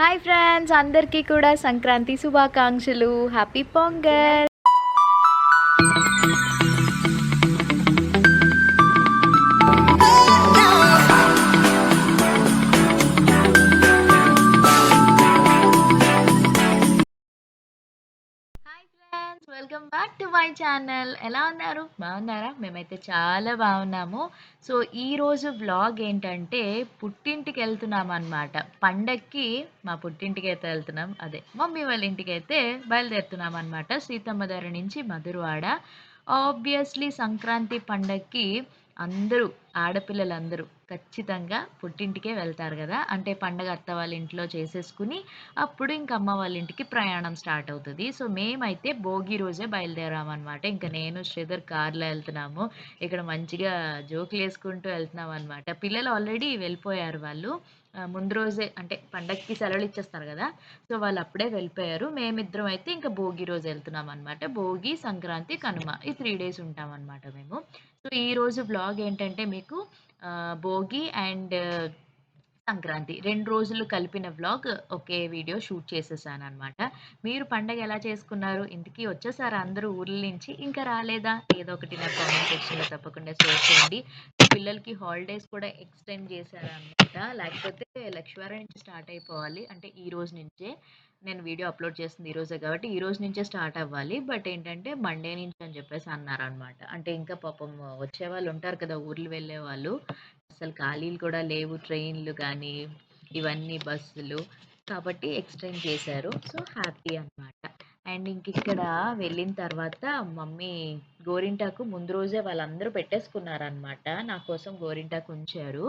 Hi friends అందరికీ కూడా సంక్రాంతి శుభాకాంక్షలు. Happy Pongal my channel. ఎలా ఉన్నారు? బాగున్నారా? మేమైతే చాలా బాగున్నాము. సో ఈ రోజు ఏంటంటే పుట్టింటికి వెళ్తున్నాం అనమాట పండక్కి మా పుట్టింటికి అయితే వెళ్తున్నాం. అదే మమ్మీ వాళ్ళ ఇంటికి అయితే బయలుదేరుతున్నాం అనమాట సీతమ్మధార నుంచి మధురవాడ. ఆబ్వియస్లీ సంక్రాంతి పండక్కి అందరూ ఆడపిల్లలందరూ ఖచ్చితంగా పుట్టింటికే వెళ్తారు కదా. అంటే పండగ అత్త వాళ్ళ ఇంట్లో చేసేసుకుని అప్పుడు ఇంక అమ్మ వాళ్ళ ఇంటికి ప్రయాణం స్టార్ట్ అవుతుంది. సో మేమైతే భోగి రోజే బయలుదేరామన్నమాట. ఇంకా నేను శ్రీధర్ కార్లో వెళ్తున్నాము. ఇక్కడ మంచిగా జోకులు వేసుకుంటూ వెళ్తున్నాం అనమాట పిల్లలు ఆల్రెడీ వెళ్ళిపోయారు వాళ్ళు. ముందు రోజే అంటే పండగకి సెలవులు ఇచ్చేస్తారు కదా. సో వాళ్ళు అప్పుడే వెళ్ళిపోయారు. మేమిద్దరం అయితే ఇంకా భోగి రోజు వెళ్తున్నాం అనమాట భోగి సంక్రాంతి కనుమ ఈ త్రీ డేస్ ఉంటాం అనమాట మేము. సో ఈ రోజు బ్లాగ్ ఏంటంటే మీకు భోగి అండ్ సంక్రాంతి. రెండు రోజులు కలిపిన వ్లాగ్ ఒకే వీడియో షూట్ చేసేసాను అనమాట మీరు పండగ ఎలా చేసుకున్నారు? ఇంటికి వచ్చేసారా అందరూ ఊర్ల నుంచి? ఇంకా రాలేదా? ఏదో ఒకటి నా కామెంట్ సెక్షన్లో తప్పకుండా షేర్ చేయండి. పిల్లలకి హాలిడేస్ కూడా ఎక్స్టెండ్ చేశారు అనమాట లేకపోతే లక్ష్మీవారం నుంచి స్టార్ట్ అయిపోవాలి. అంటే ఈ రోజు నుంచే నేను వీడియో అప్లోడ్ చేస్తుంది ఈ రోజే కాబట్టి ఈ రోజు నుంచే స్టార్ట్ అవ్వాలి. బట్ ఏంటంటే మండే నుంచి అని చెప్పేసి అన్నారు అనమాట అంటే ఇంకా పాపం వచ్చే వాళ్ళు ఉంటారు కదా ఊర్లు వెళ్ళే వాళ్ళు. అసలు ఖాళీలు కూడా లేవు. ట్రైన్లు కానీ ఇవన్నీ బస్సులు కాబట్టి ఎక్స్టెండ్ చేశారు. సో హ్యాపీ అన్నమాట. అండ్ ఇంక ఇక్కడ వెళ్ళిన తర్వాత మమ్మీ గోరింటాకు ముందు రోజే వాళ్ళందరూ పెట్టేసుకున్నారనమాట నా కోసం గోరింటాకు ఉంచారు.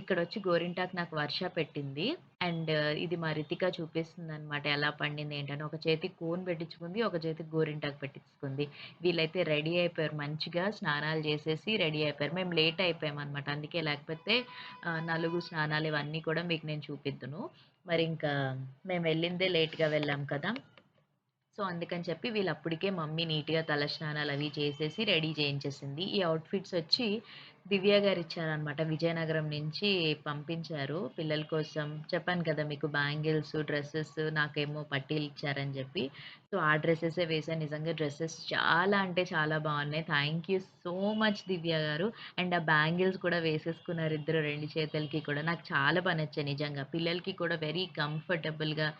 ఇక్కడ వచ్చి గోరింటాకు నాకు వర్ష పెట్టింది. అండ్ ఇది మా రితిక చూపిస్తుంది అనమాట ఎలా పండింది ఏంటని. ఒక చేతికి కోన్ పెట్టించుకుంది ఒక చేతికి గోరింటాకు పెట్టించుకుంది. వీళ్ళైతే రెడీ అయిపోయారు మంచిగా. స్నానాలు చేసేసి రెడీ అయిపోయారు. మేము లేట్ అయిపోయామన్నమాట. అనమాట అందుకే లేకపోతే నలుగు స్నానాలు ఇవన్నీ కూడా మీకు నేను చూపిద్దును. మరి ఇంకా మేము వెళ్ళిందే లేట్గా వెళ్ళాం కదా. సో అందుకని చెప్పి వీళ్ళు అప్పటికే మమ్మీ నీట్గా తలస్నానాలు అవి చేసేసి రెడీ చేయించేసింది. ఈ అవుట్ఫిట్స్ వచ్చి దివ్య గారు ఇచ్చారనమాట విజయనగరం నుంచి పంపించారు. పిల్లల కోసం చెప్పాను కదా మీకు బ్యాంగిల్స్ డ్రెస్సెస్ నాకేమో పట్టీలు ఇచ్చారని చెప్పి. సో ఆ డ్రెస్సెసే వేసాను నిజంగా డ్రెస్సెస్ చాలా అంటే చాలా బాగున్నాయి. Thank you so much Divya garu. And ఆ బ్యాంగిల్స్ కూడా వేసేసుకున్నారు ఇద్దరు రెండు చేతులకి కూడా. నాకు చాలా బాగా నచ్చాయి నిజంగా. పిల్లలకి కూడా వెరీ కంఫర్టబుల్గా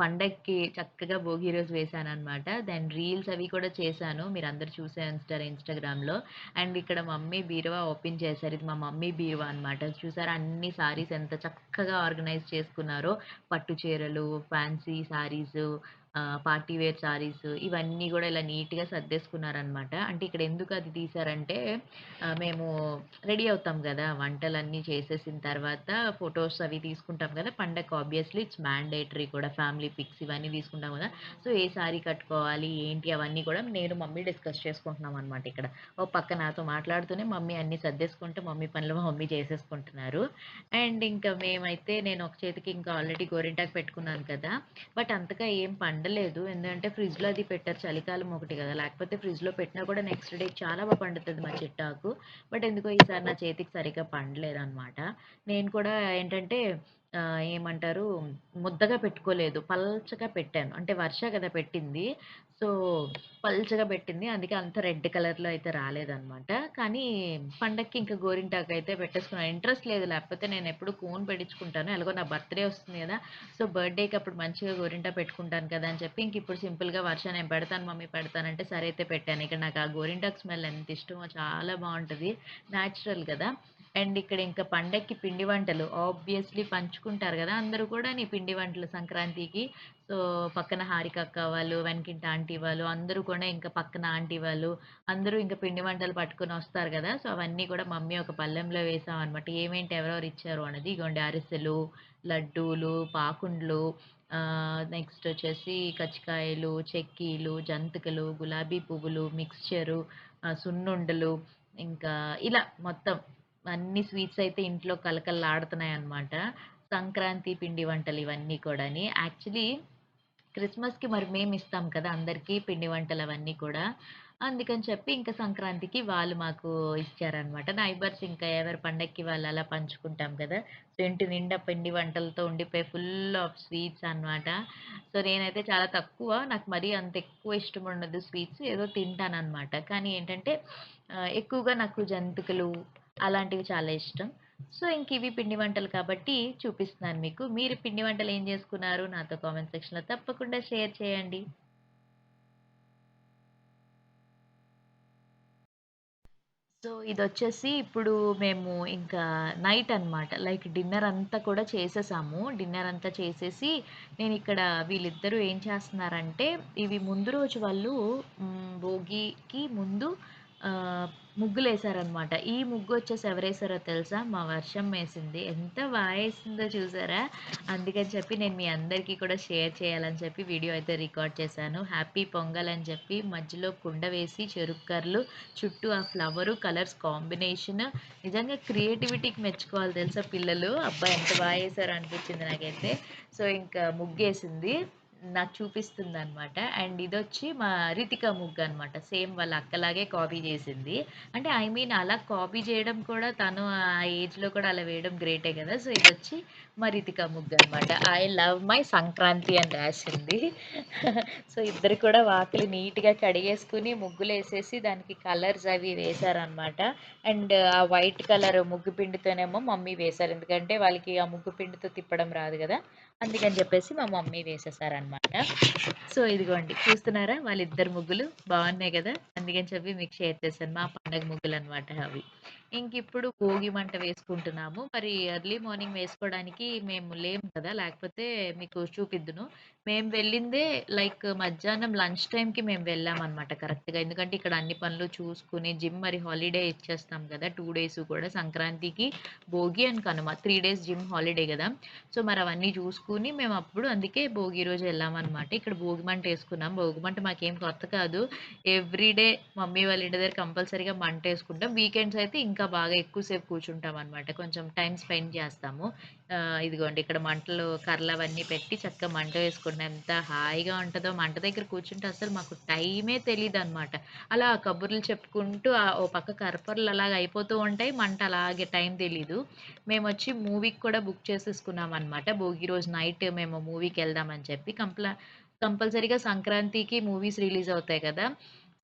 పండక్కి చక్కగా భోగి రోజు వేసాను అనమాట దెన్ రీల్స్ అవి కూడా చేశాను. మీరు అందరు చూసే ఉంటారు ఇన్స్టాగ్రామ్లో అండ్ ఇక్కడ మమ్మీ బీరువా ఓపెన్ చేశారు. ఇది మా మమ్మీ బీరువా అనమాట చూసారు? అన్ని సారీస్ ఎంత చక్కగా ఆర్గనైజ్ చేసుకున్నారో. పట్టు చీరలు fancy saris party wear saris ఇవన్నీ కూడా ఇలా నీట్గా సర్దేసుకున్నారనమాట. అంటే ఇక్కడ ఎందుకు అది తీసారంటే మేము రెడీ అవుతాం కదా వంటలన్నీ చేసేసిన తర్వాత ఫొటోస్ అవి తీసుకుంటాం కదా పండగ ఆబ్వియస్లీ ఇట్స్ మ్యాండేటరీ కూడా ఫ్యామిలీ పిక్స్ ఇవన్నీ తీసుకుంటాం కదా. సో ఏ సారీ కట్టుకోవాలి ఏంటి అవన్నీ కూడా నేను మమ్మీ డిస్కస్ చేసుకుంటున్నాం అనమాట ఇక్కడ. ఓ పక్క నాతో మాట్లాడుతూనే మమ్మీ అన్ని సర్దేసుకుంటూ మమ్మీ పనులు మమ్మీ చేసేసుకుంటున్నారు. అండ్ ఇంకా మేమైతే నేను ఒక చేతికి ఇంకా ఆల్రెడీ గోరింటాకు పెట్టుకున్నాను కదా. బట్ అంతగా ఏం పండలేదు ఎందుకంటే ఫ్రిడ్జ్లో అది పెట్టారు. చలికాలం ఒకటి కదా. లేకపోతే ఫ్రిడ్జ్లో పెట్టినా కూడా నెక్స్ట్ డే చాలా బాగా పండుతుంది మా చెట్టాకు. బట్ ఎందుకో ఈసారి నా చేతికి సరిగ్గా పండలేదు అనమాట నేను కూడా ఏంటంటే ఏమంటారు? ముద్దగా పెట్టుకోలేదు. పల్చగా పెట్టాను. అంటే వర్ష కదా పెట్టింది. సో పల్చగా పెట్టింది. అందుకే అంత రెడ్ కలర్లో అయితే రాలేదనమాట కానీ పండక్కి ఇంకా గోరింటాకు అయితే పెట్టేసుకున్నాను. ఇంట్రెస్ట్ లేదు. లేకపోతే నేను ఎప్పుడు కోన్ పెట్టించుకుంటాను ఎలాగో నా బర్త్డే వస్తుంది కదా. సో బర్త్డేకి అప్పుడు మంచిగా గోరింటా పెట్టుకుంటాను కదా అని చెప్పి ఇంక ఇప్పుడు సింపుల్గా వర్ష నేను పెడతాను మమ్మీ పెడతానంటే సరే అయితే పెట్టాను. ఇక్కడ నాకు ఆ గోరింటాకు స్మెల్ ఎంత ఇష్టమో చాలా బాగుంటుంది. న్యాచురల్ కదా. అండ్ ఇక్కడ ఇంకా పండక్కి పిండి వంటలు ఆబ్వియస్లీ పంచుకుంటారు కదా అందరూ కూడా నీ పిండి వంటలు సంక్రాంతికి. సో పక్కన హారిక అక్క వాళ్ళు వెనకింటి ఆంటీ వాళ్ళు అందరూ కూడా ఇంకా పక్కన ఆంటీ వాళ్ళు అందరూ ఇంకా పిండి వంటలు పట్టుకొని వస్తారు కదా. సో అవన్నీ కూడా మమ్మీ ఒక పళ్ళెంలో వేసాం అనమాట ఏమేంటి ఎవరెవరు ఇచ్చారు అన్నది. ఇగోండి అరిసెలు లడ్డూలు పాకుండ్లు నెక్స్ట్ వచ్చేసి కచ్చికాయలు చెక్కీలు జంతికలు గులాబీ పువ్వులు మిక్స్చరు సున్నుండలు ఇంకా ఇలా మొత్తం అన్ని స్వీట్స్ అయితే ఇంట్లో కలకల్లాడుతున్నాయి అనమాట సంక్రాంతి పిండి వంటలు ఇవన్నీ కూడాని యాక్చువల్లీ క్రిస్మస్కి మరి మేము ఇస్తాం కదా అందరికీ పిండి వంటలు అవన్నీ కూడా అందుకని చెప్పి ఇంకా సంక్రాంతికి వాళ్ళు మాకు ఇచ్చారనమాట. నైబర్స్ ఇంకా ఎవరి పండక్కి వాళ్ళు అలా పంచుకుంటాం కదా! సో, ఇంటి నిండా పిండి వంటలతో ఉండిపోయి ఫుల్ ఆఫ్ స్వీట్స్ అనమాట. సో, నేనైతే చాలా తక్కువ నాకు మరీ అంత ఎక్కువ ఇష్టం ఉండదు స్వీట్స్. ఏదో తింటాననమాట. కానీ ఏంటంటే ఎక్కువగా నాకు జంతికలు అలాంటివి చాలా ఇష్టం. సో, ఇంక ఇవి పిండి వంటలు కాబట్టి చూపిస్తున్నాను మీకు. మీరు పిండి వంటలు ఏం చేసుకున్నారు? నాతో కామెంట్ సెక్షన్‌లో తప్పకుండా షేర్ చేయండి. సో, ఇది వచ్చేసి ఇప్పుడు మేము ఇంకా నైట్ అనమాట. లైక్ డిన్నర్ అంతా కూడా చేసేసాము. డిన్నర్ అంతా చేసేసి నేను ఇక్కడ వీళ్ళిద్దరూ ఏం చేస్తున్నారంటే, ఇవి ముందు రోజు వాళ్ళు భోగికి ముందు ముగ్గులు వేసారనమాట ఈ ముగ్గు వచ్చేసి ఎవరేశారో తెలుసా? మా వర్షం వేసింది ఎంత వాయేసిందో చూసారా? అందుకని చెప్పి నేను మీ అందరికీ కూడా షేర్ చేయాలని చెప్పి వీడియో అయితే రికార్డ్ చేశాను. హ్యాపీ పొంగల్ అని చెప్పి మధ్యలో కుండ వేసి చెరుకు కర్రలు చుట్టూ ఆ ఫ్లవరు, కలర్స్ కాంబినేషన్ నిజంగా క్రియేటివిటీకి మెచ్చుకోవాలి తెలుసా పిల్లలు. అబ్బా! ఎంత బాగా ఏశారో అనిపించింది నాకైతే. సో, ఇంకా ముగ్గేసింది. నాకు చూపిస్తుంది అనమాట అండ్ ఇది వచ్చి మా రితిక ముగ్గనమాట. సేమ్ వాళ్ళ అక్కలాగే కాపీ చేసింది. అంటే ఐ మీన్ అలా కాపీ చేయడం కూడా తను ఆ ఏజ్‌లో కూడా అలా వేయడం గ్రేటే కదా! సో, ఇది వచ్చి మా రితిక ముగ్గనమాట. ఐ లవ్ మై సంక్రాంతి అని రాసింది. సో, ఇద్దరు కూడా వాకిలి నీట్‌గా కడిగేసుకొని ముగ్గులేసేసి దానికి కలర్స్ అవి వేశారనమాట. అండ్ ఆ వైట్ కలర్ ముగ్గు పిండితోనేమో మమ్మీ వేశారు. ఎందుకంటే వాళ్ళకి ఆ ముగ్గు పిండితో తిప్పడం రాదు కదా! అందుకని చెప్పేసి మా మమ్మీ వేసేసారనమాట. సో, ఇదిగోండి చూస్తున్నారా? వాళ్ళిద్దరు ముగ్గులు బాగున్నాయి కదా! అందుకని చెప్పి మీకు షేర్ చేశాను. మా పండగ ముగ్గులనమాట అవి. ఇంకిప్పుడు భోగి మంట వేసుకుంటున్నాము. మరి ఎర్లీ మార్నింగ్ వేసుకోవడానికి మేము లేము కదా! లేకపోతే మీకు చూపిద్దును. మేము వెళ్ళిందే లైక్ మధ్యాహ్నం లంచ్ టైంకి మేము వెళ్ళామన్నమాట కరెక్ట్‌గా. ఎందుకంటే ఇక్కడ అన్ని పనులు చూసుకొని జిమ్ మరి హాలిడే ఇచ్చేస్తాం కదా! టూ డేస్ కూడా సంక్రాంతికి, Bhogi and Kanuma three days gym holiday కదా సో, మరి అవన్నీ చూసుకుని మేము అప్పుడు అందుకే భోగి రోజు వెళ్ళామన్నమాట ఇక్కడ భోగి మంట వేసుకున్నాం భోగి మంట మాకేం కొత్త కాదు. ఎవ్రీడే మమ్మీ వాళ్ళ ఇంటి దగ్గర కంపల్సరీగా మంటేసుకుంటాం. వీకెండ్స్ అయితే ఇంకా బాగా ఎక్కువ సేపు కూర్చుంటామనమాట. కొంచెం టైం స్పెండ్ చేస్తాము. ఇదిగోండి ఇక్కడ మంటలు కర్రలు అవన్నీ పెట్టి చక్కగా మంట వేసుకోండి ఎంత హాయిగా ఉంటుందో మంట దగ్గర కూర్చుంటే అసలు మాకు టైమే తెలియదు అనమాట అలా కబుర్లు చెప్పుకుంటూ ఓ పక్క కర్పూరాలు అలాగ అయిపోతూ ఉంటాయి. మంట అలాగే టైం తెలీదు. వచ్చి మూవీకి కూడా బుక్ చేసేసుకున్నాం అనమాట భోగి రోజు నైట్ మేము మూవీకి వెళ్దామని చెప్పి కంప్ల కంపల్సరీగా సంక్రాంతికి మూవీస్ రిలీజ్ అవుతాయి కదా!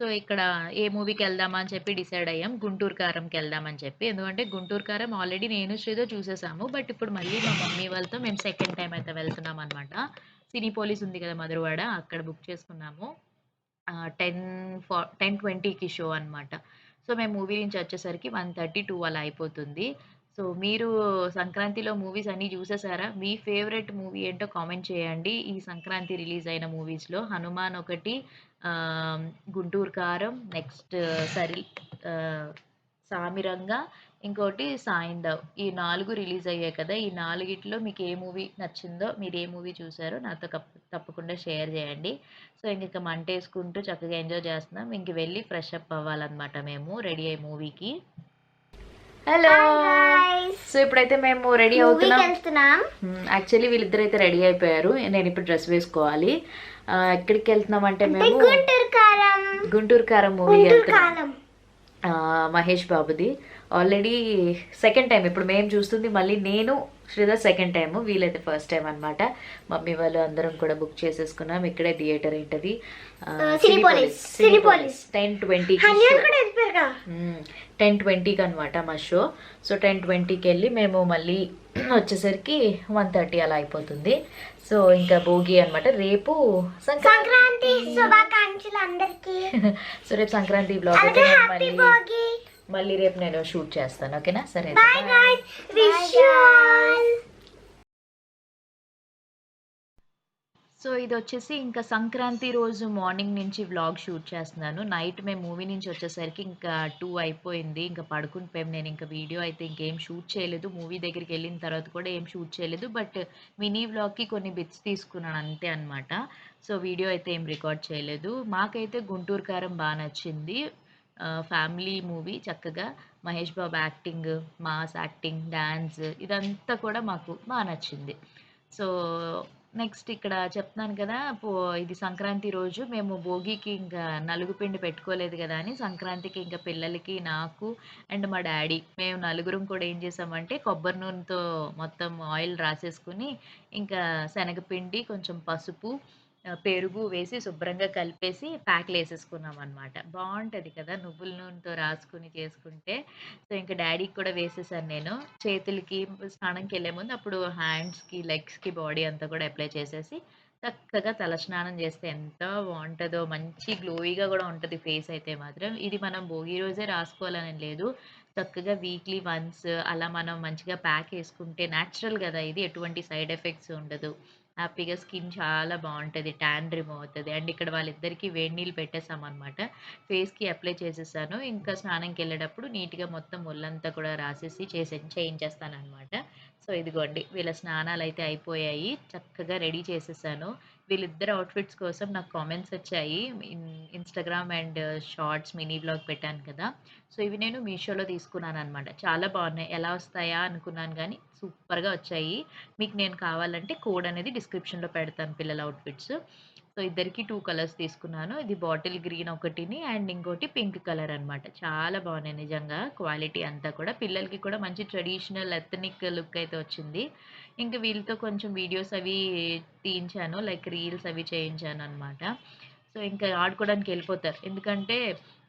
సో, ఇక్కడ ఏ మూవీకి వెళ్దామా అని చెప్పి డిసైడ్ అయ్యాం. 'గుంటూరు కారంకి వెళ్దామని చెప్పి. ఎందుకంటే 'గుంటూరు కారం' ఆల్రెడీ నేను, శ్రీతో చూసేసాము. బట్ ఇప్పుడు మళ్ళీ మా మమ్మీ వాళ్ళతో మేము సెకండ్ టైం అయితే వెళ్తున్నాం అనమాట సినీ పోలీస్ ఉంది కదా! మధురవాడ అక్కడ బుక్ చేసుకున్నాము. టెన్ 10 ఫా 10:20కి షో అనమాట. సో, మేము మూవీ నుంచి వచ్చేసరికి 1:30, 2 అలా అయిపోతుంది. సో, మీరు సంక్రాంతిలో మూవీస్ అన్నీ చూసేసారా? మీ ఫేవరెట్ మూవీ ఏంటో కామెంట్ చేయండి. ఈ సంక్రాంతి రిలీజ్ అయిన మూవీస్‌లో 'హనుమాన్' ఒకటి, 'గుంటూరు కారం' నెక్స్ట్ సరి 'సామిరంగ' ఇంకోటి 'సాయింధవ్' ఈ 4 రిలీజ్ అయ్యాయి కదా! ఈ నాలుగిట్లో మీకు ఏ మూవీ నచ్చిందో, మీరు ఏ మూవీ చూసారో నాతో తప్పకుండా షేర్ చేయండి. సో, ఇంక మంటేసుకుంటూ చక్కగా ఎంజాయ్ చేస్తున్నాం. ఇంక వెళ్ళి ఫ్రెష్ అప్ అవ్వాలనమాట మేము రెడీ అయ్యి మూవీకి. హలో! సో, ఇప్పుడైతే మేము రెడీ అవుతున్నాం. యాక్చువల్లీ వీళ్ళిద్దరైతే రెడీ అయిపోయారు. నేనిప్పుడు డ్రెస్ వేసుకోవాలి. ఆహ్, ఎక్కడికెళ్తున్నామంటే అంటే మేము గుంటూరు కారం మూవీ మహేష్ బాబుది. ఆల్రెడీ సెకండ్ టైమ్ ఇప్పుడు మేము చూస్తుంది మళ్ళీ నేను, శ్రీధర్ సెకండ్ టైము. వీళ్ళైతే ఫస్ట్ టైమ్ అనమాట. మమ్మీ వాళ్ళు అందరం కూడా బుక్ చేసేసుకున్నాం. ఇక్కడే థియేటర్ ఏంటది ఆహ్, ఆ, సినీపోలిస్. సినీపోలిస్. 10:20కి హనియన్ షో. కూడా వెళ్ళిపోయారుగా హ్మ్. 10:20కి అనమాట మా షో. సో, 10:20కెళ్ళి మేము మళ్ళీ వచ్చేసరికి 1:30 అలా అయిపోతుంది. సో, ఇంకా భోగి అనమాట. రేపు సంక్రాంతి. సంక్రాంతి శుభాకాంక్షలు అందరికి సో, రేపు సంక్రాంతి బ్లాగ్ మళ్ళీ మళ్ళీ రేపు నేను షూట్ చేస్తాను. ఓకేనా? సరే సో, ఇదొచ్చేసి ఇంకా సంక్రాంతి రోజు మార్నింగ్ నుంచి వ్లాగ్ షూట్ చేస్తున్నాను. నైట్ మేము మూవీ నుంచి వచ్చేసరికి ఇంకా 2 అయిపోయింది. ఇంకా పడుకుండిపోయాం. నేనింక వీడియో అయితే ఇంకేం షూట్ చేయలేదు. మూవీ దగ్గరికెళ్ళిన తర్వాత కూడా ఏం షూట్ చేయలేదు. బట్ మినీ వ్లాగ్‌కి కొన్ని బిట్స్ తీసుకున్నాను అంతే అనమాట. సో, వీడియో అయితే ఏం రికార్డ్ చేయలేదు. మాకైతే 'గుంటూరు కారం' బా నచ్చింది. ఫ్యామిలీ మూవీ చక్కగా Mahesh Babu acting, mass acting, dance ఇదంతా కూడా మాకు బాగా నచ్చింది. సో, నెక్స్ట్ ఇక్కడ చెప్తున్నాను కదా! పో ఇది సంక్రాంతి రోజు మేము భోగికి ఇంకా నలుగు పిండి పెట్టుకోలేదు కదా అని సంక్రాంతికి ఇంకా పిల్లలకి, నాకు అండ్ మా డాడీ మేము నలుగురం కూడా ఏం చేసామంటే కొబ్బరి నూనెతో మొత్తం ఆయిల్ రాసేసుకొని, ఇంకా శనగపిండి, కొంచెం పసుపు, పెరుగు వేసి శుభ్రంగా కలిపేసి ప్యాక్లో వేసేసుకున్నాం అనమాట బాగుంటుంది కదా! నువ్వుల నూనెతో రాసుకొని చేసుకుంటే. సో, ఇంకా డాడీకి కూడా వేసేసాను నేను. చేతులకి స్నానంకి వెళ్ళే ముందు అప్పుడు హ్యాండ్స్‌కి, లెగ్స్‌కి, బాడీ అంతా కూడా అప్లై చేసేసి, చక్కగా తలస్నానం చేస్తే ఎంత బాగుంటుందో మంచి గ్లోయిగా కూడా ఉంటుంది ఫేస్ అయితే మాత్రం. ఇది మనం భోగి రోజే రాసుకోవాలని లేదు. చక్కగా వీక్లీ వన్స్ అలా మనం మంచిగా ప్యాక్ వేసుకుంటే న్యాచురల్ కదా ఇది ఎటువంటి సైడ్ ఎఫెక్ట్స్ ఉండదు. హ్యాపీగా స్కిన్ చాలా బాగుంటుంది ట్యాన్ రిమూవ్ అవుతది. అండ్ ఇక్కడ వాళ్ళిద్దరికీ వేడి నీళ్ళు పెట్టేసామనమాట. ఫేస్‌కి అప్లై చేసేసాను. ఇంకా స్నానంకెళ్ళేటప్పుడు నీట్‌గా మొత్తం ఒళ్ళంతా కూడా రాసేసి చేసే చేయించేస్తాననమాట. సో, ఇదిగోండి వీళ్ళ స్నానాలు అయితే అయిపోయాయి. చక్కగా రెడీ చేసేసాను. వీళ్ళిద్దరు అవుట్‌ఫిట్స్ కోసం నాకు కామెంట్స్ వచ్చాయి. Instagram and shorts mini blog పెట్టాను కదా! సో, ఇవి నేను మీషోలో తీసుకున్నాను అనమాట చాలా బాగున్నాయి ఎలా వస్తాయా అనుకున్నాను కానీ సూపర్‌గా వచ్చాయి. మీకు నేను కావాలంటే కోడ్ అనేది డిస్క్రిప్షన్‌లో పెడతాను పిల్లల అవుట్‌ఫిట్స్. సో, ఇద్దరికీ టూ కలర్స్ తీసుకున్నాను. ఇది బాటిల్ గ్రీన్ ఒకటిని అండ్ ఇంకోటి పింక్ కలర్ అనమాట. చాలా బాగున్నాయి నిజంగా క్వాలిటీ అంతా కూడా. పిల్లలకి కూడా మంచి ట్రెడిషనల్ ఎథనిక్ లుక్ అయితే వచ్చింది. ఇంక వీళ్ళతో కొంచెం వీడియోస్ అవి తీయించాను. లైక్ రీల్స్ అవి చేయించాను అనమాట సో, ఇంకా ఆడుకోవడానికి వెళ్ళిపోతారు ఎందుకంటే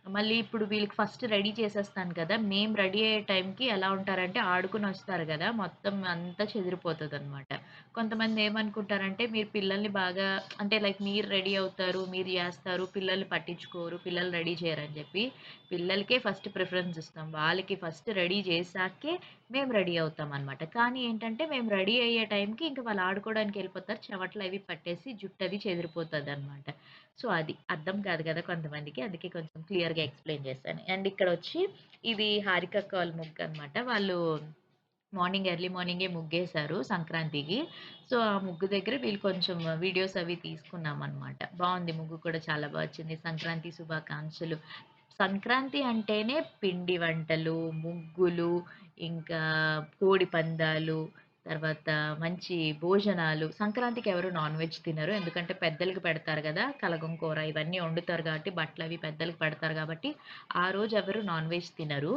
మళ్ళీ ఇప్పుడు వీళ్ళకి ఫస్ట్ రెడీ చేసేస్తాను కదా! మేము రెడీ అయ్యే టైంకి ఎలా ఉంటారంటే ఆడుకుని వస్తారు కదా మొత్తం అంతా చెదిరిపోతుంది అనమాట కొంతమంది ఏమనుకుంటారంటే మీరు పిల్లల్ని బాగా అంటే లైక్ మీరు రెడీ అవుతారు, మీరు చేస్తారు పిల్లల్ని పట్టించుకోరు, పిల్లలు రెడీ చేయరని చెప్పి, పిల్లలకే ఫస్ట్ ప్రిఫరెన్స్ ఇస్తాం. వాళ్ళకి ఫస్ట్ రెడీ చేశాకే మేము రెడీ అవుతాం అనమాట కానీ ఏంటంటే మేము రెడీ అయ్యే టైంకి ఇంకా వాళ్ళు ఆడుకోవడానికి వెళ్ళిపోతారు చెమటలు అవి పట్టేసి జుట్టు అది చెదిరిపోతుంది అనమాట సో, అది అర్థం కాదు కదా కొంతమందికి. అందుకే కొంచెం క్లియర్‌గా ఎక్స్‌ప్లెయిన్ చేశాను. అండ్ ఇక్కడ వచ్చి ఇది హారిక కాల్ ముగ్గు అనమాట వాళ్ళు మార్నింగ్ ఎర్లీ మార్నింగే ముగ్గేశారు సంక్రాంతికి. సో, ఆ ముగ్గు దగ్గర వీళ్ళు కొంచెం వీడియోస్ అవి తీసుకున్నామనమాట. బాగుంది ముగ్గు కూడా చాలా బాగా వచ్చింది. సంక్రాంతి శుభాకాంక్షలు. సంక్రాంతి అంటేనే పిండి వంటలు, ముగ్గులు, ఇంకా కోడి పందాలు, తర్వాత మంచి భోజనాలు. సంక్రాంతికి ఎవరు నాన్ వెజ్ తినరు. ఎందుకంటే పెద్దలకి పెడతారు కదా కలగం కూర ఇవన్నీ వండుతారు కాబట్టి బట్టలు అవి పెద్దలకు పెడతారు కాబట్టి, ఆ రోజు ఎవరు నాన్ వెజ్ తినరు.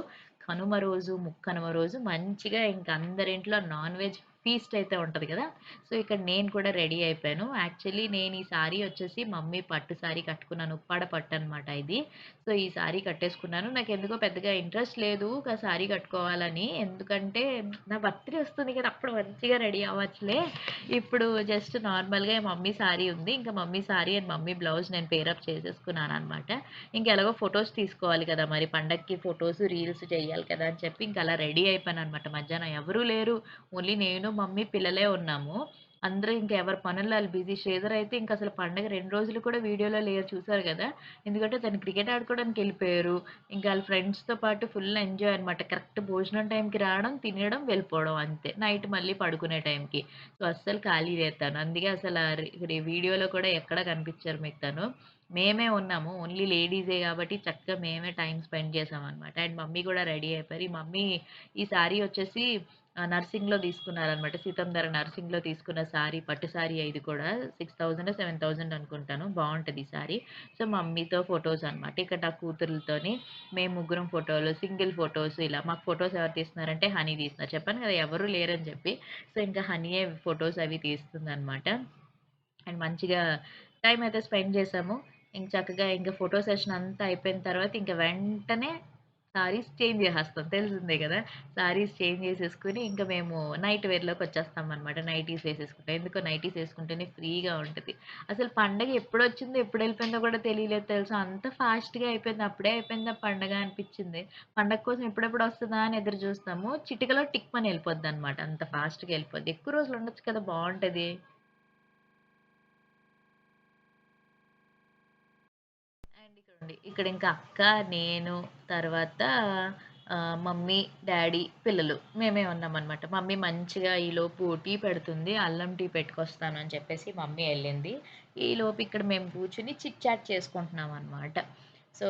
కనుమ రోజు, ముక్కనుమ రోజు మంచిగా ఇంక అందరింట్లో నాన్ వెజ్ ఫీస్ట్ అయితే ఉంటుంది కదా! సో, ఇక్కడ నేను కూడా రెడీ అయిపోయాను. యాక్చువల్లీ నేను ఈ సారీ వచ్చేసి మమ్మీ పట్టు సారీ కట్టుకున్నాను. ఉప్పాడ పట్టు అనమాట ఇది. సో, ఈ సారీ కట్టేసుకున్నాను. నాకు ఎందుకో పెద్దగా ఇంట్రెస్ట్ లేదు ఒక సారీ కట్టుకోవాలని. ఎందుకంటే నా బర్త్‌డే వస్తుంది కదా! అప్పుడు మంచిగా రెడీ అవ్వచ్చులే. ఇప్పుడు జస్ట్ నార్మల్‌గా మమ్మీ సారీ ఉంది. ఇంకా mummy sari and mummy blouse నేను పేరప్ చేసేసుకున్నాను అనమాట ఎలాగో ఫొటోస్ తీసుకోవాలి కదా! మరి పండక్కి ఫొటోస్ రీల్స్ చేయాలి కదా! అని చెప్పి ఇంకా అలా రెడీ అయిపోయాను అనమాట మధ్యాహ్నం ఎవరూ లేరు. ఓన్లీ నేను, మమ్మీ, పిల్లలే ఉన్నాము. అందరూ ఇంకెవరి ఎవరి పనుల్లో బిజీ. శ్రీధర్ అయితే ఇంక అసలు పండగ రెండు రోజులు కూడా వీడియోలో లేరు చూసారు కదా ఎందుకంటే తను క్రికెట్ ఆడుకోవడానికి వెళ్ళిపోయారు ఇంకా వాళ్ళ ఫ్రెండ్స్‌తో పాటు ఫుల్ ఎంజాయ్ అనమాట. కరెక్ట్ భోజనం టైంకి రావడం, తినడం, వెళ్ళిపోవడం అంతే. నైట్ మళ్ళీ పడుకునే టైంకి. సో, అస్సలు ఖాళీ చేస్తాను అందుకే అసలు వీడియోలో కూడా ఎక్కడ కనిపించారు మీకు తను. మేమే ఉన్నాము. ఓన్లీ లేడీసే కాబట్టి చక్కగా మేమే టైం స్పెండ్ చేసామన్నమాట అండ్ మమ్మీ కూడా రెడీ అయిపోయారు. ఈ మమ్మీ ఈ సారీ వచ్చేసి నర్సింగ్‌లో తీసుకున్నారనమాట. సీతంధర నర్సింగ్‌లో తీసుకున్న శారీ పట్టు సారీ ఇది కూడా 6000 7000 అనుకుంటాను. బాగుంటుంది ఈ సారీ. సో, మమ్మీతో ఫొటోస్ అనమాట. ఇక్కడ నా కూతుర్లతోని మేము ముగ్గురం ఫోటోలు, సింగిల్ ఫొటోస్ ఇలా. మాకు ఫొటోస్ ఎవరు తీస్తున్నారంటే హనీ తీస్తున్నారు. చెప్పాను కదా! ఎవరు లేరని చెప్పి. సో, ఇంకా హనీయే ఫొటోస్ అవి తీస్తుందనమాట. అండ్ మంచిగా టైం అయితే స్పెండ్ చేసాము ఇంక చక్కగా ఇంక ఫోటో సెషన్ అంతా అయిపోయిన తర్వాత ఇంక వెంటనే సారీస్ చేంజ్ చేసేస్తాం. తెలిసిందే కదా సారీస్ చేంజ్ చేసేసుకుని ఇంకా మేము నైట్ వేర్లోకి వచ్చేస్తాం అనమాట నైటీస్ వేసేసుకుంటాం. ఎందుకో నైటీస్ వేసుకుంటేనే ఫ్రీగా ఉంటుంది అసలు పండగ ఎప్పుడు వచ్చింది ఎప్పుడు వెళ్ళిపోయిందో కూడా తెలియలేదు తెలుసా! అంత ఫాస్ట్‌గా అయిపోయింది. అప్పుడే అయిపోయింది పండగ అనిపించింది పండగ కోసం ఎప్పుడెప్పుడు వస్తుందా అని ఎదురు చూస్తాము. చిటికలో వెళ్ళిపోద్ది అనమాట అంత ఫాస్ట్‌గా వెళ్ళిపోద్ది ఎక్కువ రోజులు ఉండొచ్చు కదా! బాగుంటుంది అండ్ ఇక్కడుండి. ఇక్కడ ఇంకా అక్క, నేను తర్వాత మమ్మీ, డాడీ పిల్లలు మేమే ఉన్నామనమాట. మమ్మీ మంచిగా ఈలోపు టీ పెడుతుంది. అల్లం టీ పెట్టుకొస్తాను అని చెప్పేసి మమ్మీ వెళ్ళింది ఈలోపు ఇక్కడ మేము కూర్చుని చిట్ చాట్ చేసుకుంటున్నాం అనమాట సో,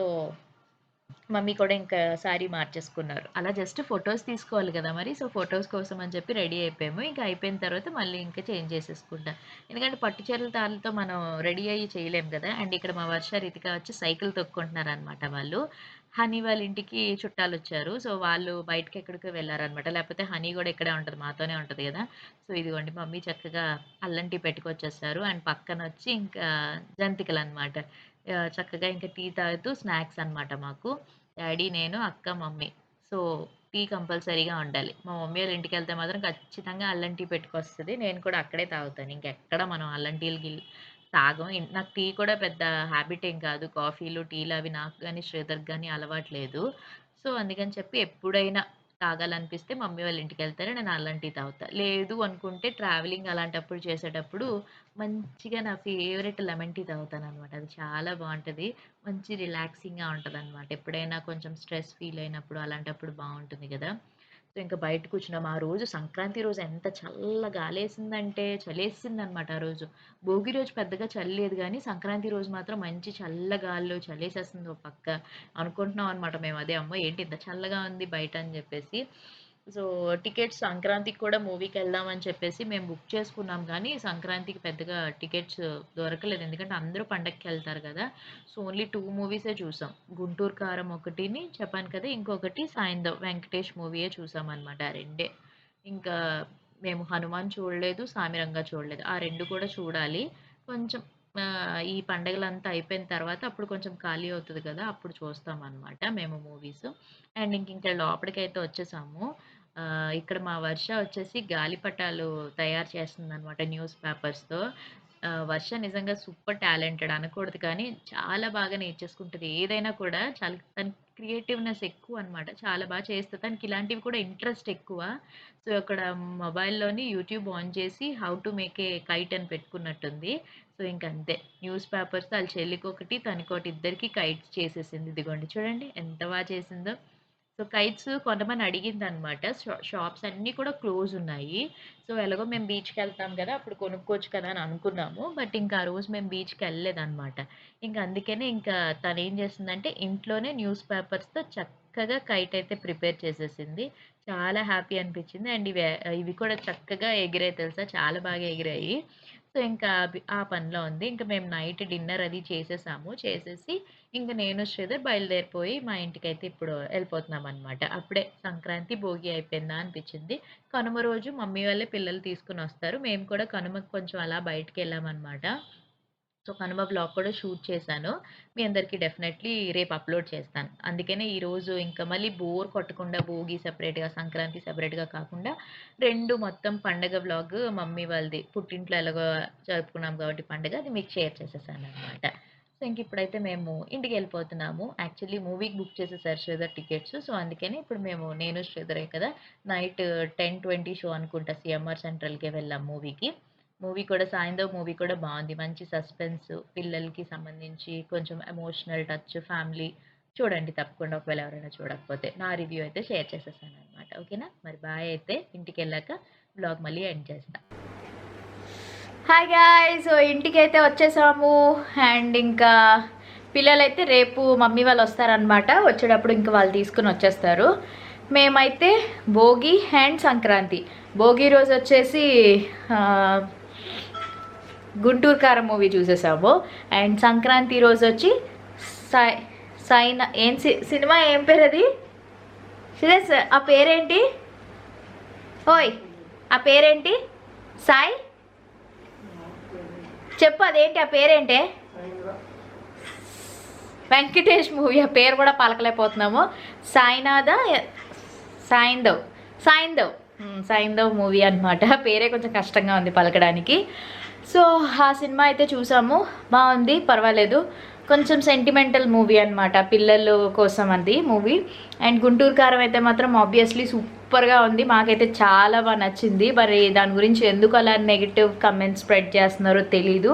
మమ్మీ కూడా ఇంకా శారీ మార్చేసుకున్నారు. అలా జస్ట్ ఫొటోస్ తీసుకోవాలి కదా మరి. సో, ఫొటోస్ కోసం అని చెప్పి రెడీ అయిపోయాము. ఇంకా అయిపోయిన తర్వాత మళ్ళీ ఇంకా చేంజ్ చేసేసుకుంటా. ఎందుకంటే పట్టు చీరల తాళ్ళతో మనం రెడీ అయ్యి చేయలేం కదా అండ్ ఇక్కడ మా వర్ష, రీతిగా వచ్చి సైకిల్ తొక్కుంటున్నారు అనమాట వాళ్ళు. హనీ వాళ్ళ ఇంటికి చుట్టాలు వచ్చారు సో, వాళ్ళు బయటకి ఎక్కడికి వెళ్ళారనమాట లేకపోతే హనీ కూడా ఇక్కడే ఉంటది. మాతోనే ఉంటది కదా సో, ఇదిగోండి మమ్మీ చక్కగా అల్లం టీ పెట్టుకొచ్చేసారు. అండ్ పక్కన వచ్చి ఇంకా జంతికలు అనమాట చక్కగా ఇంకా టీ తాగుతూ స్నాక్స్ అనమాట మాకు. డాడీ నేను, అక్క, మమ్మీ. సో, టీ కంపల్సరీగా ఉండాలి. మా మమ్మీ వాళ్ళ ఇంటికెళ్తే మాత్రం ఖచ్చితంగా అల్లం టీ పెట్టుకొస్తుంది నేను కూడా అక్కడే తాగుతాను. ఇంకెక్కడ మనం అల్లం టీలు గిల్ తాగం. నాకు టీ కూడా పెద్ద హ్యాబిట్ ఏం కాదు. కాఫీలు, టీలు అవి నాకు కానీ శ్రీధర్ కానీ అలవాటు లేదు. సో, అందుకని చెప్పి ఎప్పుడైనా తాగాలనిపిస్తే మమ్మీ వాళ్ళ ఇంటికెళ్తేనే నేను అలాంటివి తాగుతా. లేదు అనుకుంటే ట్రావెలింగ్ అలాంటప్పుడు చేసేటప్పుడు మంచిగా నా ఫేవరెట్ లెమన్ టీ తాగుతాను అనమాట అది చాలా బాగుంటుంది మంచి రిలాక్సింగ్‌గా ఉంటదనమాట. ఎప్పుడైనా కొంచెం స్ట్రెస్ ఫీల్ అయినప్పుడు అలాంటప్పుడు బాగుంటుంది కదా సో, బయట కూర్చున్నాం. ఆ రోజు సంక్రాంతి రోజు ఎంత చల్ల గాలేసిందంటే చలేసిందనమాట ఆ రోజు. భోగి రోజు పెద్దగా చల్లలేదు కానీ సంక్రాంతి రోజు మాత్రం మంచి చల్ల గాల్లో చలేసేస్తుంది ఒక పక్క. అనుకుంటున్నాం అనమాట మేము అదే అమ్మో! ఏంటి ఇంత చల్లగా ఉంది బయట అని చెప్పేసి సో, టికెట్స్ సంక్రాంతికి కూడా మూవీకి వెళ్దామని చెప్పేసి మేము బుక్ చేసుకున్నాం కానీ సంక్రాంతికి పెద్దగా టికెట్స్ దొరకలేదు. ఎందుకంటే అందరూ పండగకెళ్తారు కదా సో, ఓన్లీ టూ మూవీసే చూసాం. 'గుంటూరు కారం' ఒకటిని చెప్పాను కదా! ఇంకొకటి సాయంత్రం వెంకటేష్ మూవీయే చూసామనమాట. అనమాట రెండే. ఇంకా మేము 'హనుమాన్' చూడలేదు. 'సామిరంగా' చూడలేదు. ఆ రెండు కూడా చూడాలి. కొంచెం ఆహ్, ఈ పండగలంతా అయిపోయిన తర్వాత అప్పుడు కొంచెం ఖాళీ అవుతది కదా అప్పుడు చూస్తామనమాట మేము మూవీస్. అండ్ ఇంకింక లోపలికైతే వచ్చేసాము. ఆహ్, ఇక్కడ మా వర్ష వచ్చేసి గాలిపటాలు తయారు చేస్తుందనమాట న్యూస్ పేపర్స్‌తో. వర్ష నిజంగా సూపర్ టాలెంటెడ్ అనకూడదు కానీ, చాలా బాగా నేర్చేసుకుంటుంది ఏదైనా కూడా చాలా తన క్రియేటివ్‌నెస్ ఎక్కువ అనమాట చాలా బాగా చేస్తుంది తనకి ఇలాంటివి కూడా ఇంట్రెస్ట్ ఎక్కువ. సో, అక్కడ మొబైల్‌లోని యూట్యూబ్ ఆన్ చేసి how to make a kite అని పెట్టుకున్నట్టుంది. సో, ఇంకంతే. న్యూస్ పేపర్స్ ఆళ్ళ చెల్లికొకటి, తనకోటి ఇద్దరికి కైట్స్ చేసేసింది. ఇదిగోండి చూడండి ఎంత బాగా చేసిందో. సో, కైట్స్ కొంతమంది అడిగిందనమాట. షా షాప్స్ అన్నీ కూడా క్లోజ్ ఉన్నాయి. సో, ఎలాగో మేము బీచ్కి వెళ్తాం కదా అప్పుడు కొనుక్కోవచ్చు కదా! అని అనుకున్నాము. బట్ ఇంకా ఆ రోజు మేము బీచ్కి బీచ్‌కెళ్ళలేదనమాట. ఇంక అందుకనే ఇంకా తను ఏం చేసిందంటే ఇంట్లోనే న్యూస్ పేపర్స్‌తో చక్కగా కైట్ అయితే ప్రిపేర్ చేసేసింది. చాలా హ్యాపీ అనిపించింది. అండ్ ఇవి ఇవి కూడా చక్కగా ఎగిరాయి తెలుసా! చాలా బాగా ఎగిరాయి. సో, ఇంకా ఆ పనిలో ఉంది. ఇంకా మేము నైట్ డిన్నర్ అది చేసేసాము. చేసేసి ఇంక నేను, శ్రీధర్ బయలుదేరిపోయి మా ఇంటికైతే ఇప్పుడు వెళ్ళిపోతున్నాం అనమాట అప్పుడే సంక్రాంతి, భోగి అయిపోయిందా అనిపించింది. కనుమ రోజు మమ్మీ వాళ్ళే పిల్లలు తీసుకొనొస్తారు. మేము కూడా కనుమకు కొంచెం అలా బయటికెళ్ళామనమాట. సో, కనుమ బ్లాగ్ కూడా షూట్ చేశాను. మీ అందరికీ డెఫినెట్‌లీ రేపు అప్‌లోడ్ చేస్తాను. అందుకనే ఈరోజు ఇంకా మళ్ళీ బోర్ కొట్టకుండా భోగి సెపరేట్‌గా, సంక్రాంతి సపరేట్గా కాకుండా రెండు మొత్తం పండగ బ్లాగ్ మమ్మీ వాళ్ళది. పుట్టింట్లో ఎలాగో జరుపుకున్నాం కాబట్టి పండగ అది మీకు షేర్ చేసేసాననమాట. సో, ఇంక ఇప్పుడైతే మేము ఇంటికి వెళ్ళిపోతున్నాము యాక్చువల్లీ మూవీకి బుక్ చేసేసారు శ్రీధర్ టికెట్స్. సో, అందుకని ఇప్పుడు మేము నేను, శ్రీధరే కదా! నైట్ 10:20 షో అనుకుంటా సీఎంఆర్ సెంట్రల్‌కే వెళ్ళాం మూవీకి. మూవీ కూడా సాయంత్రం మూవీ కూడా బాగుంది మంచి సస్పెన్స్ పిల్లలకి సంబంధించి కొంచెం ఎమోషనల్ టచ్ ఫ్యామిలీ చూడండి తప్పకుండా ఒకవేళ ఎవరైనా చూడకపోతే. నా రివ్యూ అయితే షేర్ చేసేసాను అనమాట ఓకేనా? మరి బాయ్ అయితే. ఇంటికి వెళ్ళాక బ్లాగ్ మళ్ళీ ఎండ్ చేస్తాను హాయ్ గాయ్స్! సో, అయితే వచ్చేసాము. అండ్ ఇంకా పిల్లలైతే రేపు మమ్మీ వాళ్ళు వస్తారనమాట. వచ్చేటప్పుడు ఇంకా వాళ్ళు తీసుకొని వచ్చేస్తారు. మేమైతే భోగి అండ్ సంక్రాంతి. భోగి రోజు వచ్చేసి 'గుంటూరు కారం' మూవీ చూసేసాము. అండ్ సంక్రాంతి రోజు వచ్చి సై సైన ఏం సి సినిమా ఏం పేరు అది సురేష్ ఆ పేరేంటి? ఓయ్! ఆ పేరేంటి? సాయి? చెప్పు అదేంటి ఆ పేరేంటే? వెంకటేష్ మూవీ ఆ పేరు కూడా పలకలేకపోతున్నాము. సాయినాథ సాయిందవ్ సాయిందవ్ సాయిందవ్ మూవీ అనమాట. పేరే కొంచెం కష్టంగా ఉంది పలకడానికి. సో, ఆ సినిమా అయితే చూసాము. బాగుంది పర్వాలేదు. కొంచెం సెంటిమెంటల్ మూవీ అనమాట. పిల్లలు కోసం అది మూవీ. అండ్ 'గుంటూరు కారం' అయితే మాత్రం ఆబ్వియస్‌లీ సూపర్‌గా ఉంది. మాకైతే చాలా బాగా నచ్చింది. మరి దాని గురించి ఎందుకు అలా నెగిటివ్ కమెంట్స్ స్ప్రెడ్ చేస్తున్నారో తెలీదు.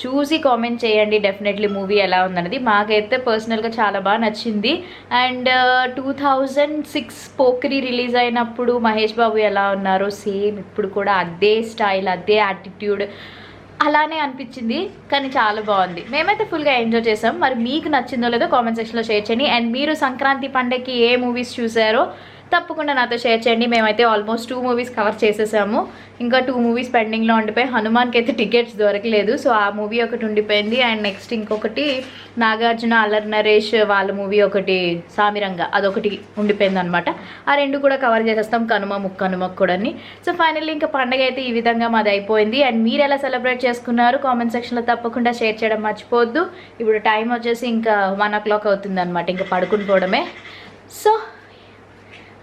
చూసి కామెంట్ చేయండి డెఫినెట్‌లీ మూవీ ఎలా ఉందన్నది. మాకైతే పర్సనల్‌గా చాలా బాగా నచ్చింది. And two thousand six Pokiri release అయినప్పుడు మహేష్ బాబు ఎలా ఉన్నారో సేమ్ ఇప్పుడు కూడా అదే స్టైల్, అదే యాటిట్యూడ్ అలానే అనిపించింది కానీ చాలా బాగుంది. మేమైతే ఫుల్గా ఎంజాయ్ చేసాం. మరి మీకు నచ్చిందో లేదో కామెంట్ సెక్షన్లో షేర్ చేయండి. అండ్ మీరు సంక్రాంతి పండగకి ఏ మూవీస్ చూసారో తప్పకుండా నాతో షేర్ చేయండి. మేమైతే ఆల్మోస్ట్ టూ మూవీస్ కవర్ చేసేసాము. ఇంకా టూ మూవీస్ పెండింగ్లో ఉండిపోయి హనుమాన్కి అయితే టికెట్స్ దొరకలేదు. సో ఆ మూవీ ఒకటి ఉండిపోయింది. అండ్ నెక్స్ట్ ఇంకొకటి నాగార్జున అల్లర్ నరేష్ వాళ్ళ మూవీ ఒకటి సామిరంగ అదొకటి ఉండిపోయింది అనమాట ఆ రెండు కూడా కవర్ చేసేస్తాం. కనుమ ముక్క కూడాని. సో ఫైనల్లీ ఇంకా పండగ అయితే ఈ విధంగా మాది అయిపోయింది. అండ్ మీరు ఎలా సెలబ్రేట్ చేసుకున్నారు? కామెంట్ సెక్షన్లో తప్పకుండా షేర్ చేయడం మర్చిపోవద్దు. ఇప్పుడు టైం వచ్చేసి ఇంకా వన్ ఓ క్లాక్ అవుతుంది అనమాట ఇంకా పడుకుని పోవడమే. సో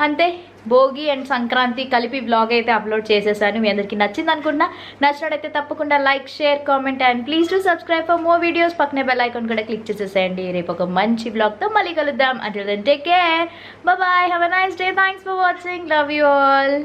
అంతే భోగి అండ్ సంక్రాంతి కలిపి బ్లాగ్ అయితే అప్లోడ్ చేసేసాను. మీ అందరికీ నచ్చింది అనుకుంటున్నా నచ్చినట్టయితే తప్పకుండా like share comment and please to subscribe for more videos పక్కనే బెల్ ఐకాన్ కూడా క్లిక్ చేసేసేయండి. రేపు ఒక మంచి బ్లాగ్తో మళ్ళీ కలుద్దాం. అంటే take care bye have a nice day thanks for watching love you all